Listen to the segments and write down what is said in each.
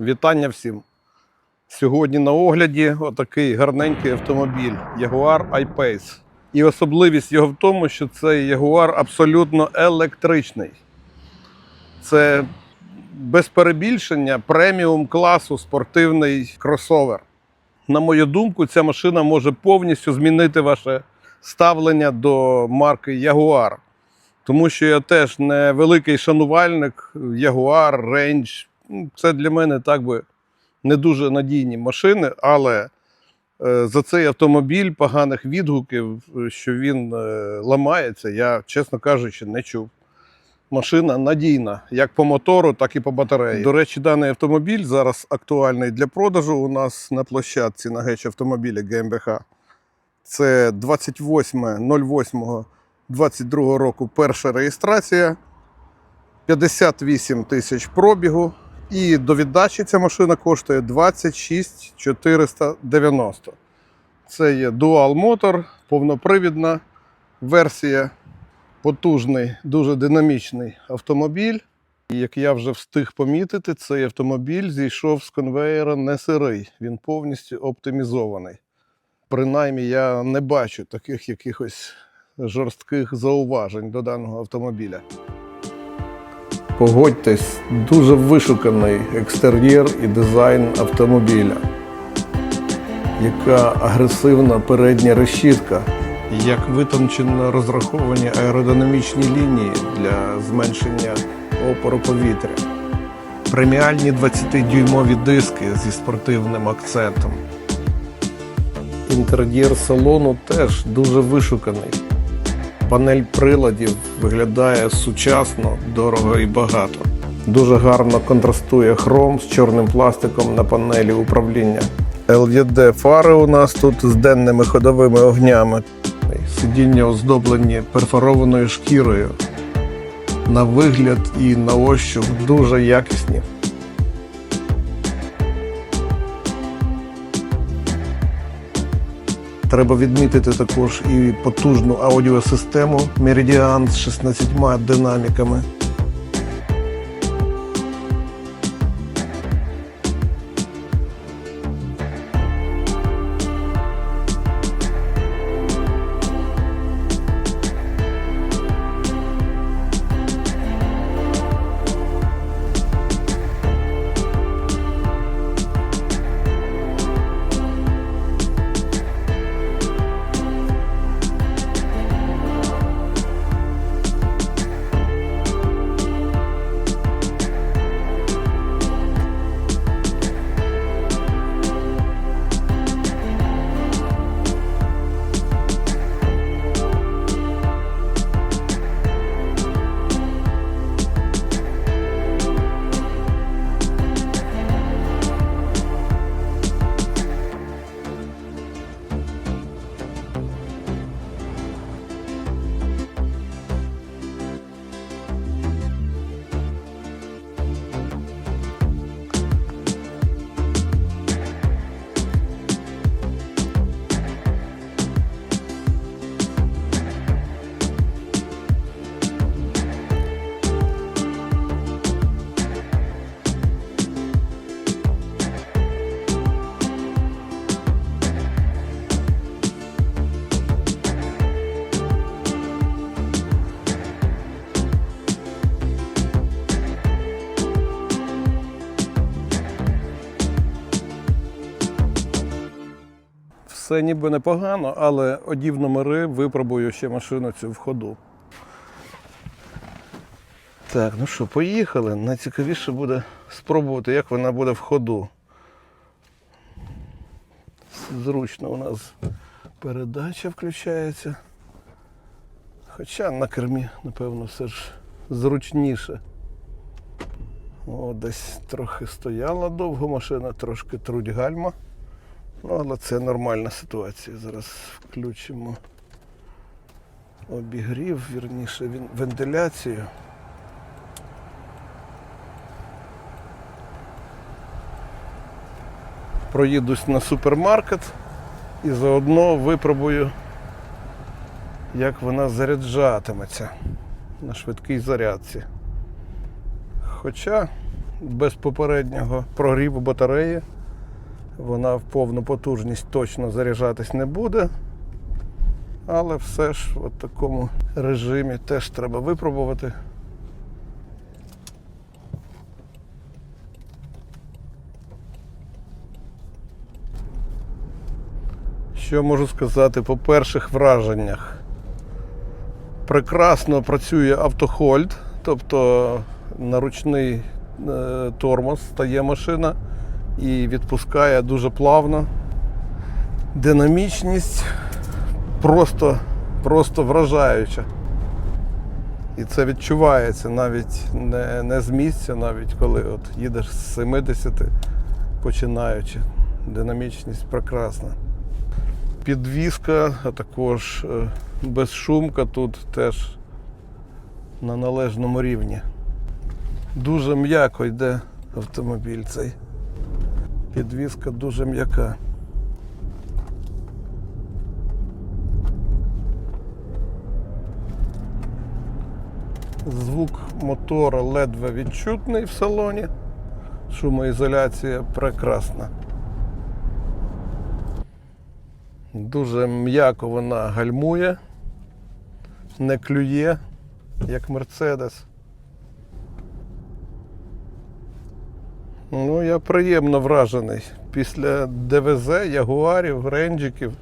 Вітання всім. Сьогодні на огляді отакий гарненький автомобіль Jaguar I-Pace. І особливість його в тому, що цей Jaguar абсолютно електричний. Це без перебільшення преміум класу спортивний кросовер. На мою думку, ця машина може повністю змінити ваше ставлення до марки Jaguar. Тому що я теж не великий шанувальник Jaguar, Range. Ну, Це для мене так би не дуже надійні машини, але е, за цей автомобіль поганих відгуків, е, що він е, ламається, я, чесно кажучи, не чув. Машина надійна як по мотору, так і по батареї. До речі, даний автомобіль зараз актуальний для продажу у нас на площадці на геч автомобілі ГМБХ. Це 28.08.22 року перша реєстрація, 58 тисяч пробігу. І до віддачі ця машина коштує 26 490. Це є Dual Motor, повнопривідна версія, потужний, дуже динамічний автомобіль. І як я вже встиг помітити, цей автомобіль зійшов з конвеєра не сирий, він повністю оптимізований. Принаймні, я не бачу таких якихось жорстких зауважень до даного автомобіля. Погодьтесь, дуже вишуканий екстер'єр і дизайн автомобіля. Яка агресивна передня решітка, як витончено розраховані аеродинамічні лінії для зменшення опору повітря, преміальні 20-дюймові диски зі спортивним акцентом. Інтер'єр салону теж дуже вишуканий. Панель приладів виглядає сучасно, дорого і багато. Дуже гарно контрастує хром з чорним пластиком на панелі управління. LED фари у нас тут з денними ходовими огнями. Сидіння оздоблені перфорованою шкірою. На вигляд і на ощуп дуже якісні. Треба відмітити також і потужну аудіосистему Meridian з 16 динаміками. Все ніби непогано, але одів номери, випробую ще машину цю в ходу. Так, ну що, поїхали. Найцікавіше буде спробувати, як вона буде в ходу. Зручно у нас передача включається. Хоча на кермі, напевно, все ж зручніше. О, десь трохи стояла довго машина, трошки труть гальма. Ну, але це нормальна ситуація. Зараз включимо обігрів, вірніше вентиляцію. Проїдусь на супермаркет і заодно випробую, як вона заряджатиметься на швидкій зарядці. Хоча без попереднього прогріву батареї. Вона в повну потужність точно заряджатись не буде. Але все ж в такому режимі теж треба випробувати. Що можу сказати по перших враженнях? Прекрасно працює автохольд, тобто на ручний е, тормоз стає машина і відпускає дуже плавно. Динамічність просто, просто вражаюча. І це відчувається навіть не, не з місця, навіть коли от їдеш з 70 починаючи. Динамічність прекрасна. Підвізка, а також е, безшумка тут теж на належному рівні. Дуже м'яко йде автомобіль цей. Підвізка дуже м'яка. Звук мотора ледве відчутний в салоні. Шумоізоляція прекрасна. Дуже м'яко вона гальмує, не клює, як Мерседес. Ну, я приємно вражений. Після ДВЗ, Ягуарів, Ренджиків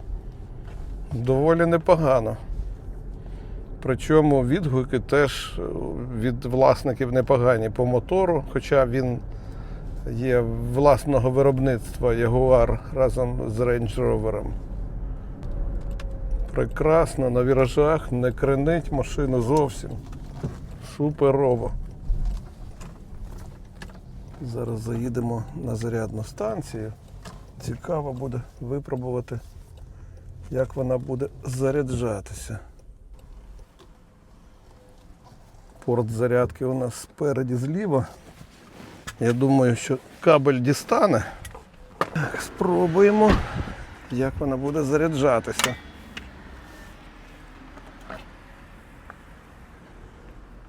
доволі непогано. Причому відгуки теж е, від власників непогані по мотору, хоча він є власного виробництва Ягуар разом з Range Rover. Прекрасно, на віражах не кренить машину зовсім. Суперово. Зараз заїдемо на зарядну станцію. Цікаво буде випробувати, як вона буде заряджатися. Порт зарядки у нас спереді зліва. Я думаю, що кабель дістане. Так, спробуємо, як вона буде заряджатися.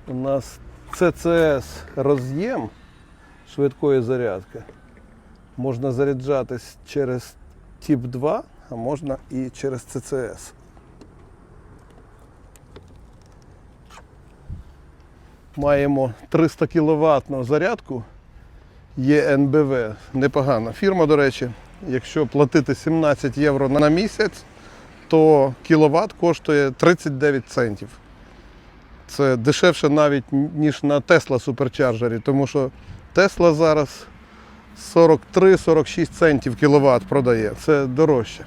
У нас CCS роз'єм швидкої зарядки. Можна заряджатись через тип 2, а можна і через CCS. Маємо 300 кВт зарядку ЄНБВ. Непогана фірма, до речі. Якщо платити 17 євро на місяць, то кіловат коштує 39 центів. Це дешевше навіть ніж на Tesla суперчарджері, тому що Tesla зараз 43-46 центів кіловат продає. Це дорожче.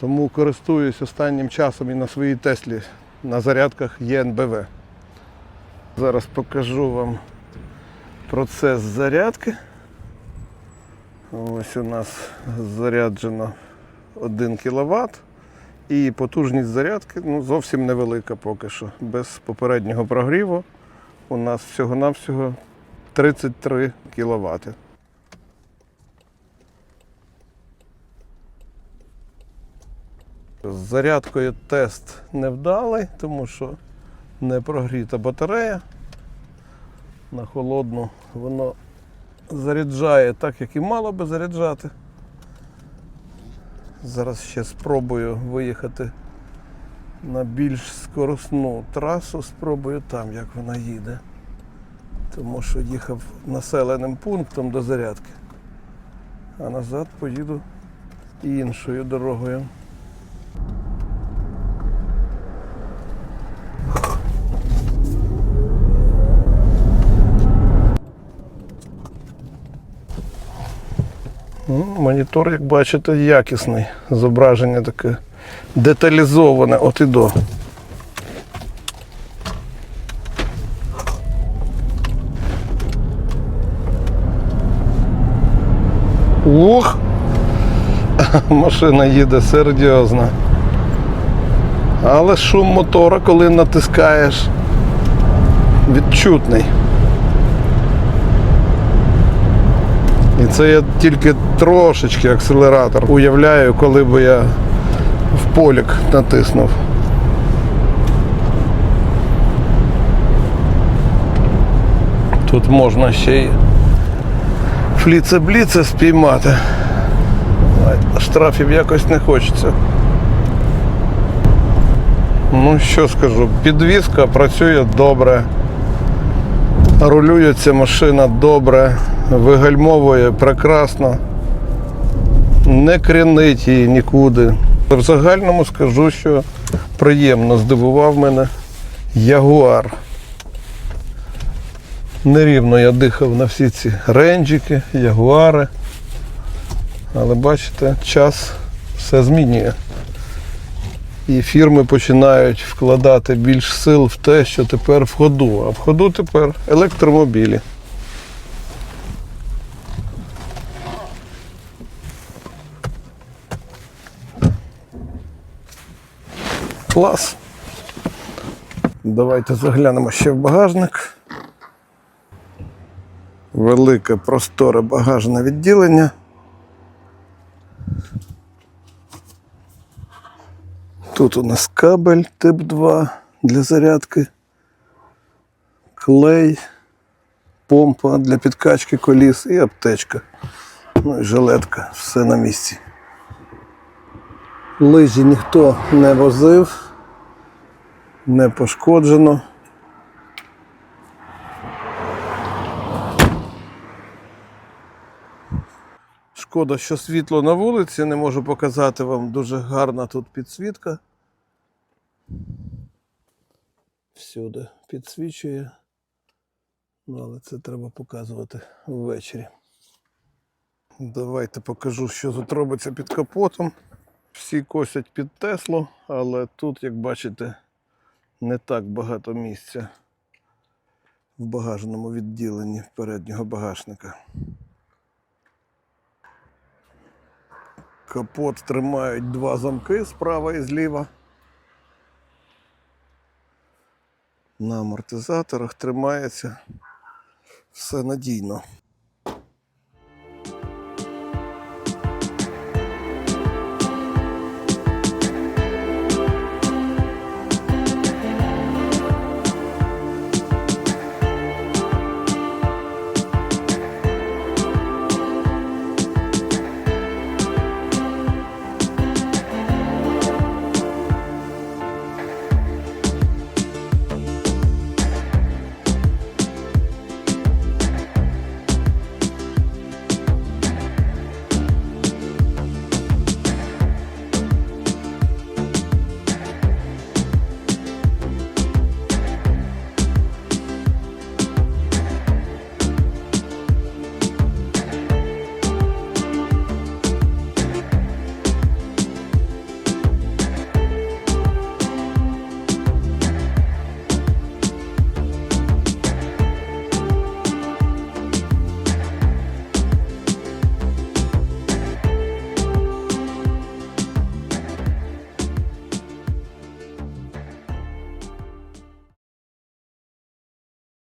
Тому користуюсь останнім часом і на своїй Теслі на зарядках ЄНБВ. Зараз покажу вам процес зарядки. Ось у нас заряджено 1 кВт. І потужність зарядки ну, зовсім невелика поки що. Без попереднього прогріву у нас всього-навсього 33 кВт. З зарядкою тест невдалий, тому що не прогріта батарея. На холодну воно заряджає так, як і мало би заряджати. Зараз ще спробую виїхати на більш скоросну трасу, спробую там, як вона їде. Тому що їхав населеним пунктом до зарядки, а назад поїду іншою дорогою. Ну, Монітор, як бачите, якісний. Зображення таке деталізоване от і до. Ух! Машина їде серйозно. Але шум мотора, коли натискаєш, відчутний. І це я тільки трошечки акселератор уявляю, коли би я в полік натиснув. Тут можна ще й фліце-бліце спіймати. Штрафів якось не хочеться. Ну, що скажу, підвізка працює добре. Рулюється машина добре, вигальмовує прекрасно, не кренить її нікуди. В загальному скажу, що приємно здивував мене Ягуар. Нерівно я дихав на всі ці ренджики, ягуари. Але бачите, час все змінює. І фірми починають вкладати більш сил в те, що тепер в ходу. А в ходу тепер електромобілі. Клас. Давайте заглянемо ще в багажник. Велике просторе багажне відділення. Тут у нас кабель тип 2 для зарядки, клей, помпа для підкачки коліс і аптечка. Ну і жилетка, все на місці. Лижі ніхто не возив, не пошкоджено. Шкода, що світло на вулиці, не можу показати вам дуже гарна тут підсвітка. Всюди підсвічує. Ну, але це треба показувати ввечері. Давайте покажу, що тут робиться під капотом. Всі косять під Теслу, але тут, як бачите, не так багато місця в багажному відділенні переднього багажника. Капот тримають два замки справа і зліва. На амортизаторах тримається все надійно.